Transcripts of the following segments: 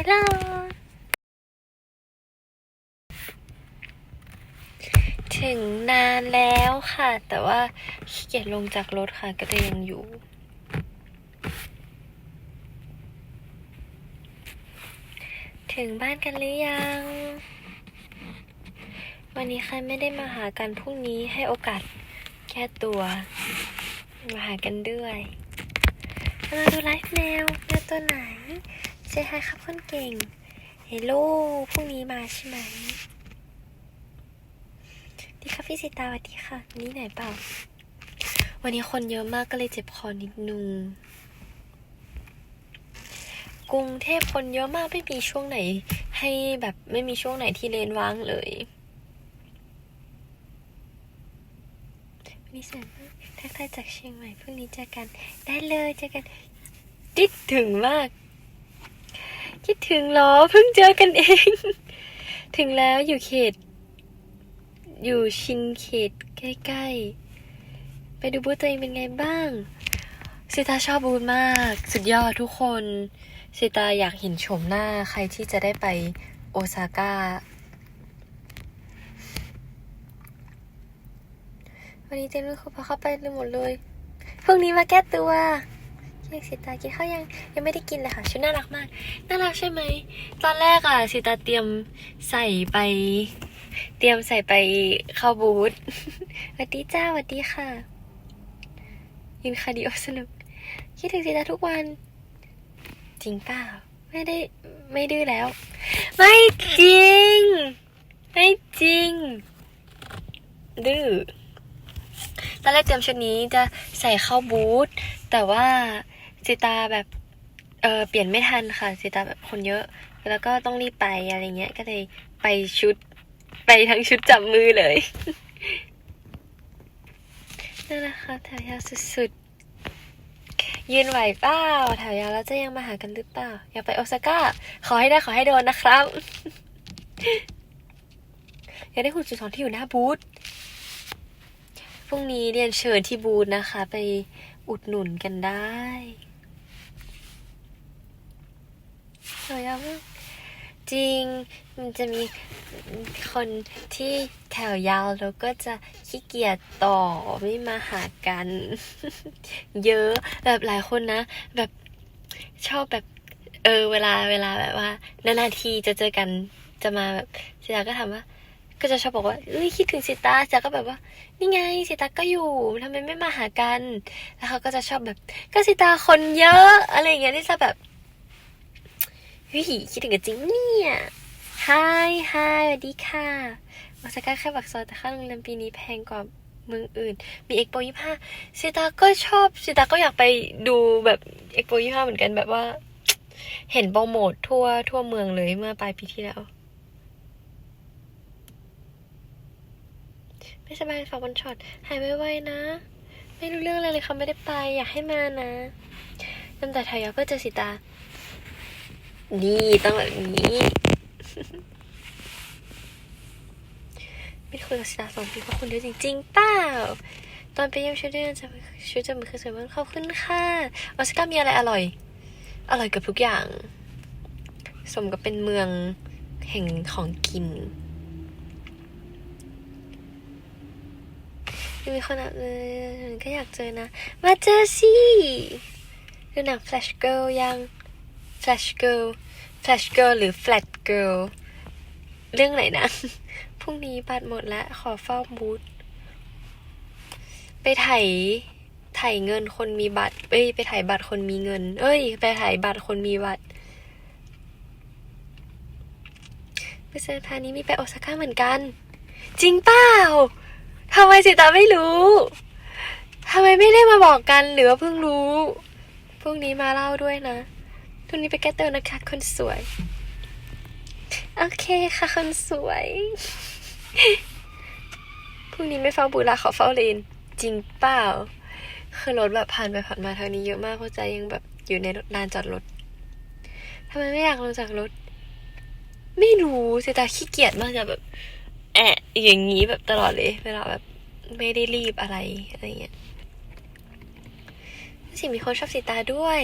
ฮัลโหลถึงนานแล้วค่ะ แต่ว่าขี้เกียจลงจากรถค่ะ ก็เลยยังอยู่ ถึงบ้านกันหรือยัง วันนี้ใครไม่ได้มาหากันพรุ่งนี้ให้โอกาสแก้ตัว มาหากันด้วยมาดูไลฟ์แมวแมวตัวไหน เซฮายครับคนเก่งเฮลโลพรุ่งนี้มาใช่ไหม ดีค่ะพี่สิตาสวัสดีค่ะ นี่ไหนเปล่า วันนี้คนเยอะมากก็เลยเจ็บคอนิดนึง กรุงเทพคนเยอะมากไม่มีช่วงไหน ให้แบบไม่มีช่วงไหนที่เลนว่างเลย วันนี้สวยมากทักทายจากเชียงใหม่พรุ่งนี้เจอกัน ได้เลยเจอกันคิดถึงมาก คิดถึงหรอเพิ่งเจอกันเอง ถึงแล้วอยู่เขต อยู่ชินเขตใกล้ๆ ไปดูบูธตัวเองเป็นไงบ้างสิตาชอบบูธมาก สุดยอดทุกคนสิตาอยากเห็นโฉมหน้าใครที่จะได้ไปโอซาก้าวันนี้เจมส์คือพาเข้าไปเลยหมดเลยพรุ่งนี้มาแก้ตัว เรียกสิตากินข้าวยังยังไม่ได้กินเลยค่ะชุดน่ารักมาก น่ารักใช่ไหม ตอนแรกอะสิตาเตรียมใส่ไป เตรียมใส่ไปเข้าบูธสวัสดีจ้าสวัสดีค่ะยินคาร์ดิโอสนุก คิดถึงสิตาทุกวัน จริงเปล่าไม่ได้ไม่ดื้อแล้ว ไม่จริง ไม่จริง ดื้อตอนแรกเตรียมชุดนี้จะใส่เข้าบูธแต่ว่า สิตาแบบเออเปลี่ยนไม่ทันค่ะสิตาแบบคนเยอะ แล้วก็ต้องรีบไปอะไรเงี้ย ก็เลยไปชุด ไปทั้งชุดจับมือเลยนั่นแหละค่ะแถวยาวสุดๆ ยืนไหวเปล่าแถวยาวแล้วจะยังมาหากันหรือเปล่า อยากไปโอซาก้า ขอให้ได้ขอให้โดนนะครับอยากได้หุ่นจุดสองที่อยู่หน้าบูธพรุ่งนี้เรียนเชิญที่บูธนะคะ ไปอุดหนุนกันได้ สวยมากจริงมันจะมีคนที่แถวยาวแล้วก็จะขี้เกียจต่อไม่มาหากัน เยอะแบบหลายคนนะ แบบชอบแบบ เออ เวลาเวลาแบบว่า นานๆทีจะเจอกันจะมาแบบสิตาก็ถามว่า ก็จะชอบบอกว่าเอ้ยคิดถึงสิตาสิตาก็แบบว่า นี่ไงสิตาก็อยู่ทำไมไม่มาหากัน แล้วเขาก็จะชอบแบบ ก็สิตาคนเยอะ อะไรอย่างเงี้ยที่จะแบบ เฮ้ยคิดถึงกันจริงเนี่ยฮายฮายสวัสดีค่ะมาสก้าแค่บักซอยแต่ค่าโรงแรมปีนี้แพงกว่าเมืองอื่น มีเอ็กโปยี่ห้าสิตาก็ชอบสิตาก็อยากไปดูแบบเอ็กโปยี่ห้าเหมือนกันแบบว่า เห็นโปรโมททั่วทั่วเมืองเลยเมื่อปลายปีที่แล้ว ไม่สบายฝากวันช็อตหายไวๆนะ ไม่รู้เรื่องอะไรเลยเขาไม่ได้ไป อยากให้มานะน้ำตาไทยเพื่อเจอสิตา นี่ต้องแบบนี้ไม่คุยกับสิตาสองปีเพราะคุณเยอะจริงๆเปล่าตอนไปเยี่ยมชุดเดือนจะชุดจะมือคือสวยมากขอบคุณค่ะออสการ์มีอะไรอร่อย อร่อยเกับทุกอย่าง สมกับเป็นเมืองแห่งของกินยังมีคนอะเออก็อยากเจอนะ มาเจอสิดูหนัง Flash Girl ยัง Flash Girl Flash Girl หรือ Flat Girl เรื่องไหนนะ พรุ่งนี้บัตรหมดแล้ว ขอเฝ้าบูธไปไถ่ไถ่เงินคนมีบัตร เอ้ย ไปไถ่บัตรคนมีเงิน เอ้ย ไปไถ่บัตรคนมีบัตรไปเซอร์พานี้มีไปโอซาก้าเหมือนกัน จริงเปล่าทำไมสิตาไม่รู้ทำไมไม่ได้มาบอกกันหรือว่าเพิ่งรู้ พรุ่งนี้มาเล่าด้วยนะ พรุ่งนี้ไปแก้ตัวนะคะ คนสวย โอเคค่ะ คนสวย พรุ่งนี้ไม่เฝ้าบูลาขอเฝ้าเลนจริงเปล่าคือรถแบบผ่านไปผ่านมาทางนี้เยอะมากเพราะใจยังแบบอยู่ในลานจอดรถทำไมไม่อยากลงจากรถ ไม่รู้สตาขี้เกียจมากจะแบบ แอะอย่างนี้แบบตลอดเลยเวลาแบบไม่ได้รีบอะไรอะไรเงี้ยสิมีคนชอบสีตาด้วย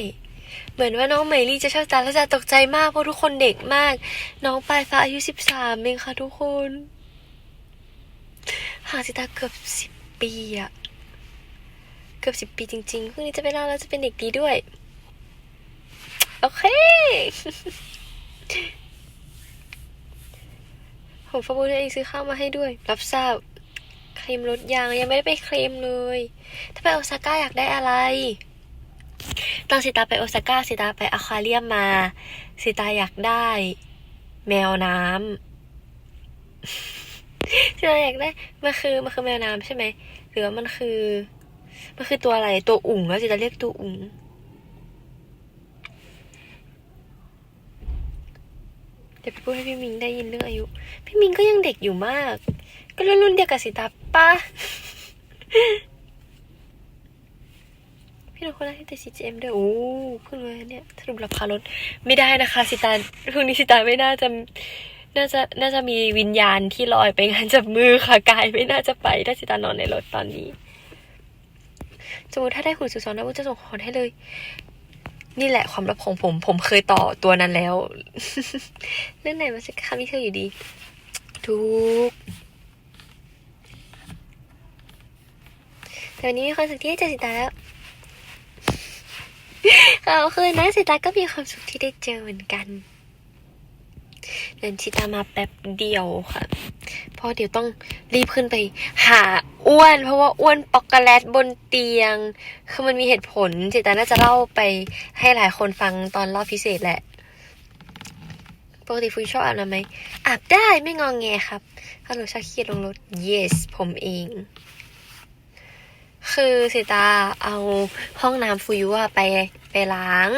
เหมือนว่าน้องเมลี่จะชอบจาแล้วจะตกใจมากเพราะทุกคนเด็กมาก น้องปลายฟ้าอายุสิบสามเองค่ะทุกคนห่างสิตาเกือบสิบปีอะเกือบสิบปีจริงๆพรุ่งนี้จะไปเล่าแล้วจะเป็นเด็กดีด้วย โอเคผมฟาบูเองซื้อข้าวมาให้ด้วย รับทราบเคลมรถยางยังไม่ได้ไปเคลมเลย ถ้าไปโอซาก้าอยากได้อะไร ตอนสิตาไปโอซาก้าสิตาไปอควาเรียมมา สิตาอยากได้ แมวน้ำสิตาอยากได้มันคือมันคือแมวน้ำใช่ไหมหรือว่ามันคือมันคือตัวอะไรตัวอุ๋งแล้วสิตาเรียกตัวอุ๋งเดี๋ยวไปพูดให้พี่มิงได้ยินเรื่องอายุ พี่มิงก็ยังเด็กอยู่มาก ก็รุ่นรุ่นเดียวกับสิตาปะ พี่น้องคนแรกที่ติด CGM ด้วยโอ้เพิ่งรู้เนี่ยสรุปราคารถไม่ได้นะคะสิตาพรุ่งนี้สิตาไม่น่าจะน่าจะน่าจะมีวิญญาณที่ลอยไปงานจับมือค่ะกายไม่น่าจะไปถ้าสิตานอนในรถตอนนี้สมมติถ้าได้หุ่นสุดสองนะบุญจะส่งของให้เลย นี่แหละความลับของผม ผมเคยต่อตัวนั้นแล้ว เรื่องไหนมาสักคำที่เธออยู่ดี ทุกแต่วันนี้มีความสุขที่จอสิตาแล้ว เอาคืนนะสิตาก็มีความสุขที่ได้เจอเหมือนกันเดินชิตามาแป๊บเดียวค่ะ เพราะเดี๋ยวต้องรีบขึ้นไป หาอ้วน เพราะว่าอ้วนปอกโกแลตบนเตียง คือมันมีเหตุผลสิตาน่าจะเล่าไปให้หลายคนฟังตอนรอบพิเศษแหละ ปกติฟุยชอบอาบน้ำไหมอาบได้ไม่งองแงครับฮัลโหลชาคีดลงรถ yes ผมเอง คือสิตาเอาห้องน้ำฟุยุอะไปไปล้าง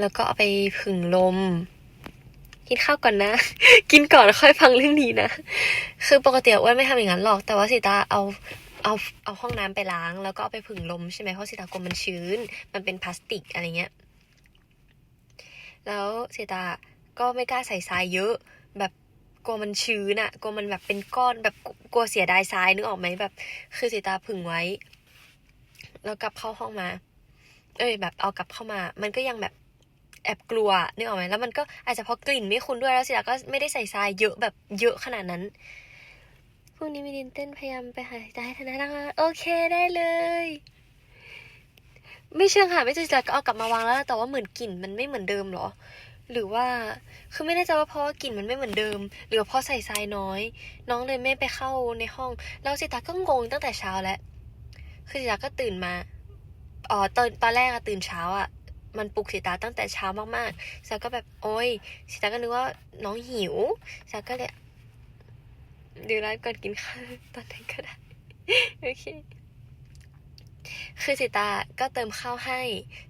แล้วก็เอาไปผึ่งลม กินข้าวก่อนนะ กินก่อนค่อยฟังเรื่องนี้นะ คือปกติอ้วนไม่ทำอย่างนั้นหรอก แต่ว่าสิตาเอาเอาเอาห้องน้ำไปล้าง แล้วก็เอาไปผึ่งลมใช่ไหมเพราะสิตากลัวมันชื้น มันเป็นพลาสติกอะไรเงี้ย แล้วสิตาก็ไม่กล้าใส่ทรายเยอะแบบ กลัวมันชื้นอะกลัวมันแบบเป็นก้อนแบบกลัวเสียดายทรายนึกออกไหมแบบ คือสิตาผึ่งไว้ แล้วกลับเข้าห้องมา เอ้ย แบบเอากลับเข้ามา มันก็ยังแบบแอบกลัวนึกออกไหมแล้วมันก็อาจจะเพราะกลิ่นไม่คุ้นด้วยแล้วสิตาก็ไม่ได้ใส่ทรายเยอะแบบเยอะขนาดนั้นพรุ่งนี้มีดินเต้นพยายามไปหาได้ธนาดังโอเคได้เลย ไม่เชิงค่ะไม่ใช่สิตาก็เอากลับมาวางแล้ว แต่ว่าเหมือนกลิ่นมันไม่เหมือนเดิมหรอ หรือว่าคือไม่แน่ใจว่าเพราะว่ากลิ่นมันไม่เหมือนเดิม หรือเพราะใส่ทรายน้อย น้องเลยไม่ไปเข้าในห้อง แล้วสิตาก็งงตั้งแต่เช้าแล้วคือสิตาก็ตื่นมาอ๋อตอนตอนแรกอะตื่นเช้าอะมันปลุกสิตาตั้งแต่เช้ามากๆสิตาก็แบบโอ้ยสิตาก็นึกว่าน้องหิวสิตาก็เลยดูไลฟ์ก่อนกินข้าวตอนไหนก็ได้โอเคคือสิตาก็เติมข้าวให้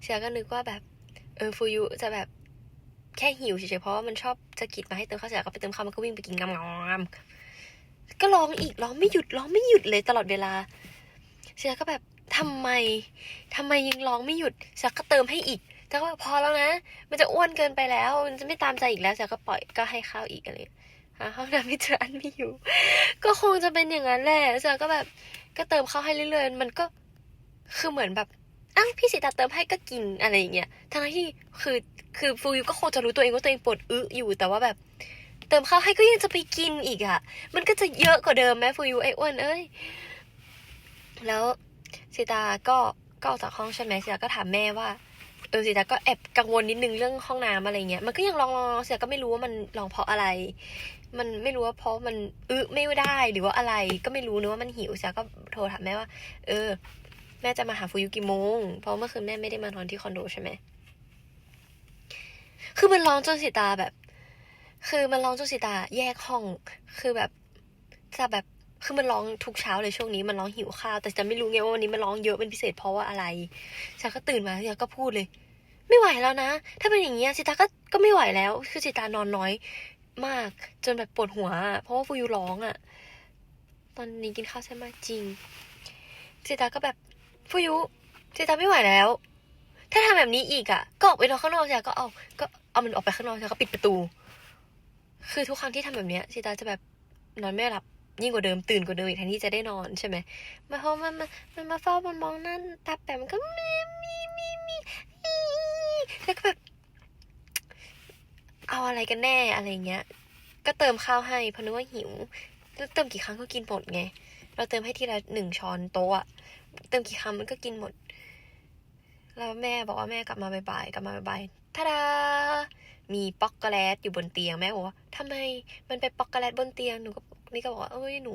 สิตาก็นึกว่าแบบเออฟูยุจะแบบ แค่หิวเฉยๆเพราะว่ามันชอบจะกิดมาให้เติมข้าวเสร็จก็ไปเติมข้าวมันก็วิ่งไปกินงามๆก็ร้องอีกร้องไม่หยุดร้องไม่หยุดเลยตลอดเวลาเสียก็แบบทำไมทำไมยังร้องไม่หยุดเสียก็เติมให้อีกแต่ก็แบบพอแล้วนะ มันจะอ้วนเกินไปแล้ว มันจะไม่ตามใจอีกแล้วเสียก็ปล่อยก็ให้ข้าวอีกอะไรหาห้องน้ำไม่เจออันไม่อยู่ ก็คงจะเป็นอย่างนั้นแหละเสียก็แบบก็เติมข้าวให้เรื่อยๆ มันก็คือเหมือนแบบ อ้าวพี่สิตาเติมให้ก็กินอะไรอย่างเงี้ยทั้งที่คือคือฟูยูก็คงจะรู้ตัวเองว่าตัวเองปวดอึอยู่แต่ว่าแบบ เติมข้าวให้ก็ยังจะไปกินอีกอะมันก็จะเยอะกว่าเดิมไหมฟูยูไอ้อ้วนเอ้ยแล้วสิตาก็ก็ออกจากห้องใช่ไหมสิตาก็ถามแม่ว่าเออสิตาก็แอบกังวลนิดนึงเรื่องห้องน้ำอะไรเงี้ยมันก็ยังลองลองสิตาก็ไม่รู้ว่ามันลองเพราะอะไร มันไม่รู้ว่าเพราะมันอึไม่ได้หรือว่าอะไร ก็ไม่รู้นึกว่ามันหิวสิตาก็โทรถามแม่ว่า เออ แม่จะมาหาฟูยุกี่โมง เพราะเมื่อคืนแม่ไม่ได้มานอนที่คอนโดใช่ไหม คือมันร้องจนสิตาแบบ คือมันร้องจนสิตาแยกห้อง คือแบบจะแบบ คือมันร้องทุกเช้าเลยช่วงนี้ มันร้องหิวข้าว แต่จะไม่รู้ไงว่าวันนี้มันร้องเยอะเป็นพิเศษเพราะว่าอะไรฉันก็ตื่นมาแล้วก็พูดเลย ไม่ไหวแล้วนะ ถ้าเป็นอย่างเงี้ยสิตาก็ก็ไม่ไหวแล้ว คือสิตานอนน้อยมาก จนแบบปวดหัว เพราะว่าฟูยูร้องอะตอนนี้กินข้าวใช่ไหมจริงสิตาก็แบบ ฟูยุสิตาไม่ไหวแล้ว ถ้าทำแบบนี้อีกอะ ก็ออกไปนอนข้างนอกสิตาก็เอาก็เอามันออกไปข้างนอกสิตาก็ปิดประตู คือทุกครั้งที่ทำแบบเนี้ยสิตาจะแบบนอนไม่หลับยิ่งกว่าเดิมตื่นกว่าเดิมอีกแทนที่จะได้นอนใช่ไหมมาเพราะมันมันมันมาเฝ้ามันมองนั่นตาแปะมันก็มีมีมีมีแล้วก็แบบเอาอะไรกันแน่อะไรเงี้ย ก็เติมข้าวให้เพราะนึกว่าหิวแล้วเติมกี่ครั้งก็กินหมดไง เราเติมให้ทีละหนึ่งช้อนโต๊ะอะ เติมกี่ครั้งมันก็กินหมด แล้วแม่บอกว่าแม่กลับมาบ่ายๆกลับมาบ่ายๆทาดามีป๊อกโกแลตอยู่บนเตียงแม่บอกว่าทำไมมันเป็นป๊อกโกแลตบนเตียงหนูก็นี่ก็บอกว่าเอ้ยหนู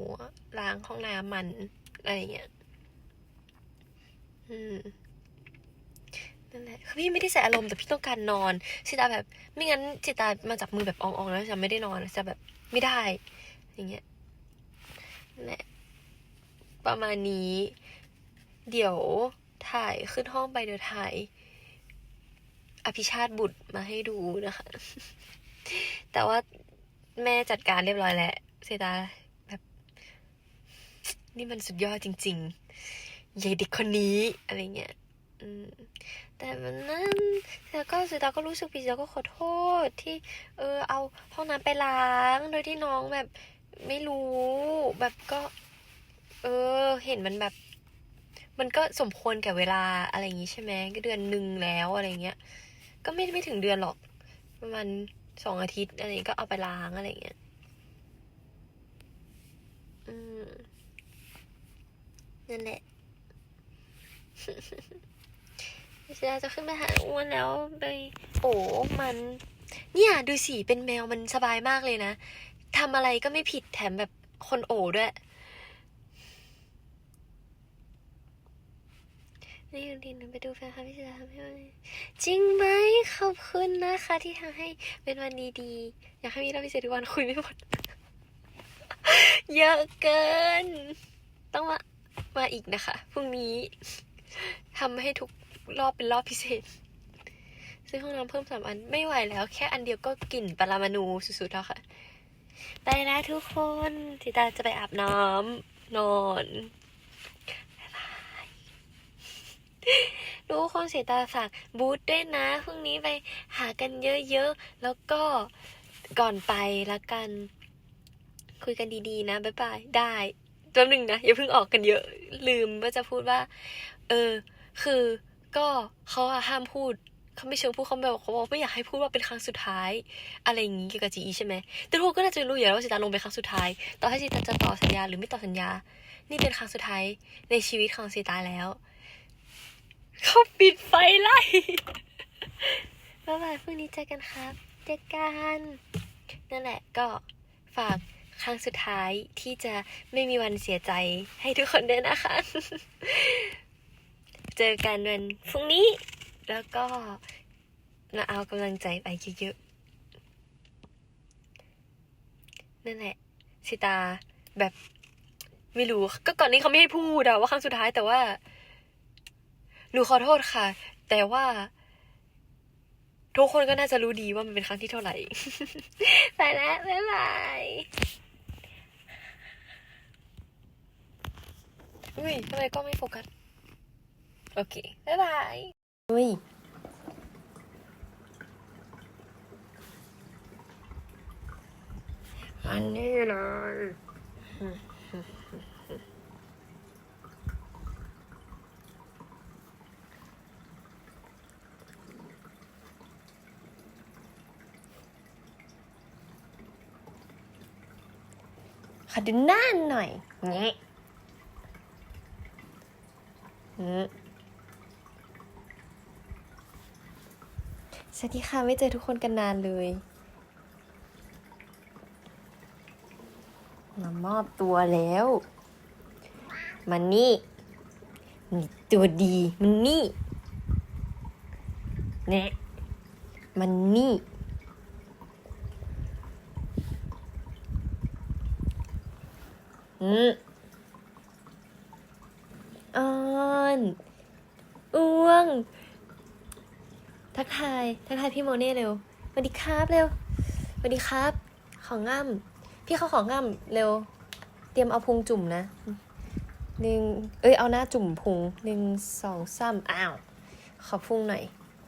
ล้างห้องน้ำมันอะไรเงี้ยอืมนั่นแหละคือพี่ไม่ได้ใส่อารมณ์แต่พี่ต้องการนอนสิตาแบบ ไม่งั้นสิตามาจับมือแบบอองๆแล้วจะไม่ได้นอนจะแบบไม่ได้ อย่างเงี้ยนั่นแหละประมาณนี้ เดี๋ยวถ่ายขึ้นห้องไปเดี๋ยวถ่าย อภิชาติบุตรมาให้ดูนะคะ แต่ว่าแม่จัดการเรียบร้อยแล้วเซตาแบบ นี่มันสุดยอดจริงๆยายเด็กคนนี้อะไรเงี้ยแต่มันนั้นแล้วก็สุดาก็รู้สึกผิดแล้วก็ขอโทษที่ เออ เอาห้องน้ำไปล้าง โดยที่น้องแบบไม่รู้ แบบก็ เออ เห็นมันแบบ มันก็สมควรแก่เวลาอะไรอย่างงี้ใช่ไหมก็เดือนหนึ่งแล้วอะไรเงี้ย ก็ไม่ไม่ถึงเดือนหรอก ประมาณสองอาทิตย์อะไรอย่างงี้ก็เอาไปล้างอะไรเงี้ย อืม นั่นแหละเวลาจะขึ้นไปหาอ้วนแล้วไปโอ้มัน เนี่ยดูสิเป็นแมวมันสบายมากเลยนะทำอะไรก็ไม่ผิดแถมแบบคนโอด้วย นี่ดินไปดูแฟนคลับพี่จะทำให้วันจริงไหมขอบคุณนะคะ ที่ทำให้เป็นวันดีๆอยากให้มีเราพิเศษทุกวันคุยไม่หมดเยอะเกิน ต้องมามาอีกนะคะพรุ่งนี้ทำให้ทุกรอบเป็นรอบพิเศษ ซื้อห้องน้ำเพิ่มสามอันไม่ไหวแล้ว แค่อันเดียวก็กลิ่นปรามาณูสุดๆแล้วค่ะ ไปแล้วทุกคนทิตาจะไปอาบน้ำนอนบ๊ายบาย ทุกคนเสียตาฝากบูธด้วยนะพรุ่งนี้ไปหากันเยอะๆ แล้วก็ก่อนไปละกัน คุยกันดีๆ นะบ๊ายบายได้แป๊บหนึงนะ อย่าเพิ่งออกกันเยอะ ลืมว่าจะพูดว่า เออ คือก็เขาห้ามพูดเขาไม่เชิงพูดเขาแบบเขาบอกไม่อยากให้พูดว่าเป็นครั้งสุดท้าย อะไรอย่างงี้เกี่ยวกับจีอีใช่ไหมแต่ทุกคนก็น่าจะรู้อยู่แล้วว่าสิตาลงเป็นครั้งสุดท้าย ต่อให้สิตาจะต่อสัญญาหรือไม่ต่อสัญญา นี่เป็นครั้งสุดท้ายในชีวิตของสิตาแล้ว เขาปิดไฟไล่บ๊ายบายพรุ่งนี้เจอกันครับ เจอกัน นั่นแหละก็ฝากครั้งสุดท้ายที่จะไม่มีวันเสียใจให้ทุกคนด้วยนะคะ เจอกันวันพรุ่งนี้ แล้วก็มาเอากำลังใจไปเยอะๆ นั่นแหละสิตาแบบไม่รู้ ก็ก่อนนี้เขาไม่ให้พูดอะว่าครั้งสุดท้ายแต่ว่า หนูขอโทษค่ะ แต่ว่า ทุกคนก็น่าจะรู้ดีว่ามันเป็นครั้งที่เท่าไหร่ไปแล้วบ๊ายบายอุ้ยทำไมก็ไม่โฟกัส โอเค บ๊ายบายอุ้ยอันนี้เลย ดูหน้าหน่อยเงี้ยอืมสวัสดีค่ะ ไม่เจอทุกคนกันนานเลยมามอบตัวแล้ว มันนี่นี่ตัวดี มันนี่เนี่ยมันนี่ อืมออนอ้วง ทักทาย ทักทายพี่โมเน่เร็วสวัสดีครับเร็วสวัสดีครับ ของง่ำพี่เขาของง่ำเร็ว เตรียมเอาพุงจุ่มนะหนึ่งเอ้ยเอาหน้าจุ่มพุงหนึ่งสองสามอ้าว ขอพุงหน่อย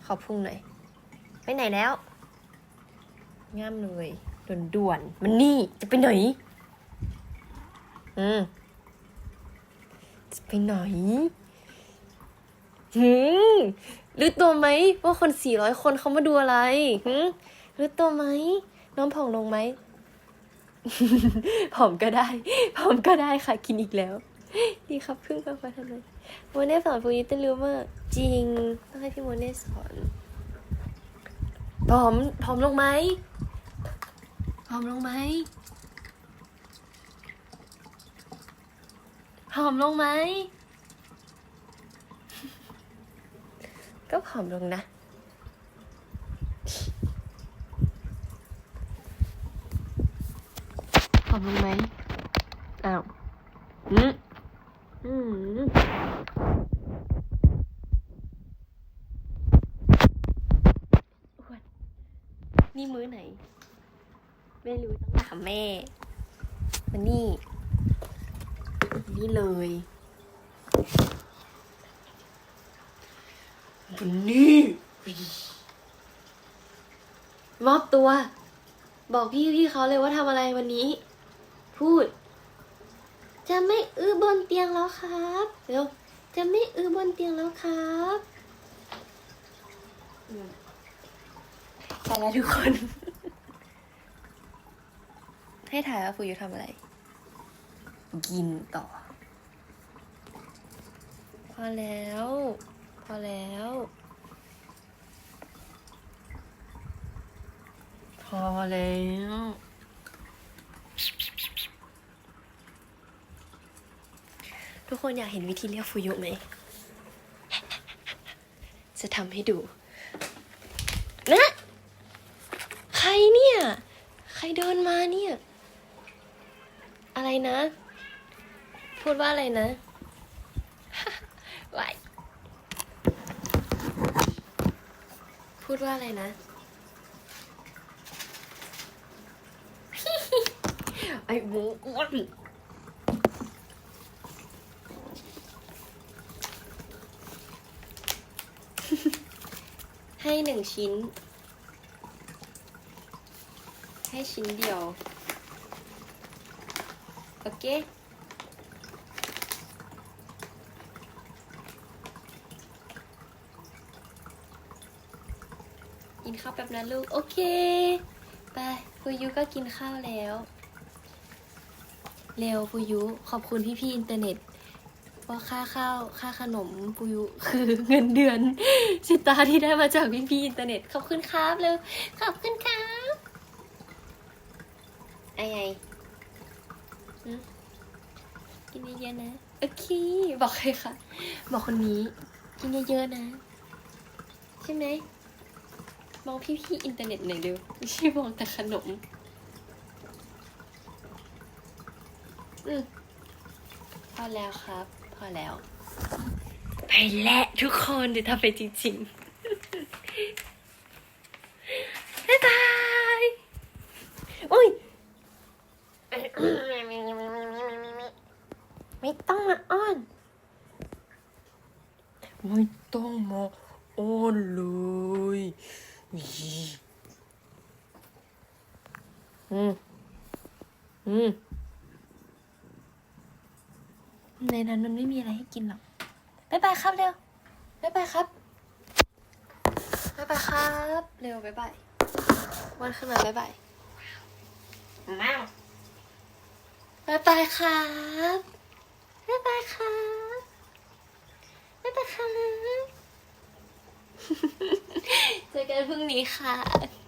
ขอพุงหน่อย ไปไหนแล้วง่ำเลยด่วนๆมันนี่จะไปไหน อืมจะไปไหนหืมรู้ตัวไหมว่าคนสี่ร้อยคนเขามาดูอะไรหืมรู้ตัวไหมน้องผ่องลงไหมผอมก็ได้ผอมก็ได้ค่ะ กินอีกแล้ว ดีครับครึ่งกาแฟทำไมโมเน่สอนฟูยิต้นเร็วมากจริง ต้องให้พี่โมเน่สอนผอมผอมลงไหมผอมลงไหม ผอมลงไหม ก็ผอมลงนะ ผอมลงไหม อ้าว อืมอืมอ้วนนี่มื้อไหน ไม่รู้ต้องถามแม่มันนี่นี่เลยมันนี่มอบ ตัว บอกพี่พี่เขาเลยว่าทำอะไรวันนี้ พูด จะไม่อื้อบนเตียงแล้วครับเร็วจะไม่อื้อบนเตียงแล้วครับอืมไปแล้วทุกคน ให้ถ่ายว่าฟูยูทำอะไร กินต่อ พอแล้ว พอแล้ว อแล้ว ทุกคนอยากเห็นวิธีเรียกฟูยุไหม จะทำให้ดู นะ ใครเนี่ย ใครเดินมาเนี่ย อะไรนะ พูดว่าอะไรนะวายพูดว่าอะไรนะ ไอ้หมูอ้วนให้หนึ่งชิ้น ให้ชิ้นเดียว โอเคกินข้าวแป๊บนะลูก โอเค ไปฟูยุก็กินข้าวแล้ว เร็วฟูยุ ขอบคุณพี่พี่อินเทอร์เน็ตว่าค่าข้าวค่าขนมฟูยุคือเงินเดือนชิตาที่ได้มาจากพี่พี่อินเทอร์เน็ต ขอบคุณครับเร็วขอบคุณครับไอ้ไงหึกินเยอะๆนะโอเคบอกใครคะบอกคนนี้กินเยอะๆนะ ใช่ไหมมองพี่พี่ๆอินเทอร์เน็ตหน่อยเร็วไม่ใช่มองแต่ขนม อืมพอแล้วครับ พอแล้ว ไปแล้วทุกคนเดี๋ยวทำไปจริงๆบ๊ายบายอุ้ยไม่ต้องมาอ้อน ไม่ต้องมาอ้อนเลยอีอืมอืม ในนั้นมันไม่มีอะไรให้กินหรอกบ๊ายบายครับเร็วบ๊ายบายครับบ๊ายบายครับ เร็วบ๊ายบายวันขึ้นมาบ๊ายบายม้าวบ๊ายบายครับบ๊ายบายครับบ๊ายบายครับเจอกันพรุ่งนี้ค่ะ